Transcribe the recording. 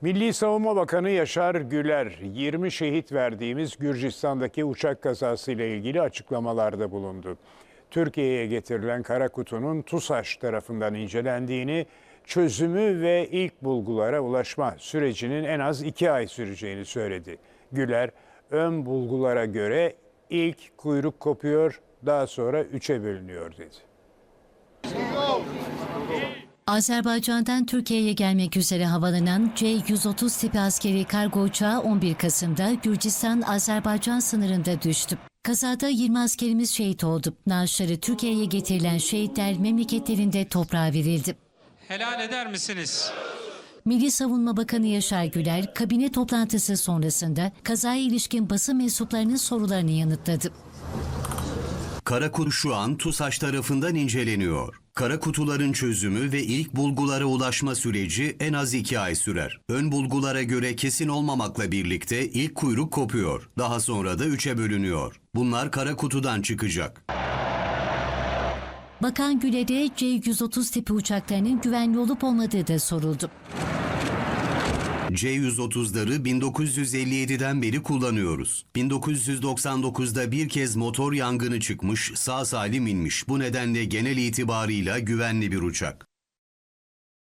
Milli Savunma Bakanı Yaşar Güler, 20 şehit verdiğimiz Gürcistan'daki uçak kazasıyla ilgili açıklamalarda bulundu. Türkiye'ye getirilen kara kutunun TUSAŞ tarafından incelendiğini, çözümü ve ilk bulgulara ulaşma sürecinin en az iki ay süreceğini söyledi. Güler, ön bulgulara göre ilk kuyruk kopuyor, daha sonra üçe bölünüyor dedi. Azerbaycan'dan Türkiye'ye gelmek üzere havalanan C-130 tipi askeri kargo uçağı 11 Kasım'da Gürcistan-Azerbaycan sınırında düştü. Kazada 20 askerimiz şehit oldu. Naaşları Türkiye'ye getirilen şehitler memleketlerinde toprağa verildi. Helal eder misiniz? Milli Savunma Bakanı Yaşar Güler, kabine toplantısı sonrasında kazaya ilişkin basın mensuplarının sorularını yanıtladı. Kara kutu şu an TUSAŞ tarafından inceleniyor. Kara kutuların çözümü ve ilk bulgulara ulaşma süreci en az iki ay sürer. Ön bulgulara göre kesin olmamakla birlikte ilk kuyruk kopuyor. Daha sonra da üçe bölünüyor. Bunlar kara kutudan çıkacak. Bakan Güler'e C-130 tipi uçaklarının güvenli olup olmadığı da soruldu. C-130'ları 1957'den beri kullanıyoruz. 1999'da bir kez motor yangını çıkmış, sağ salim inmiş. Bu nedenle genel itibarıyla güvenli bir uçak.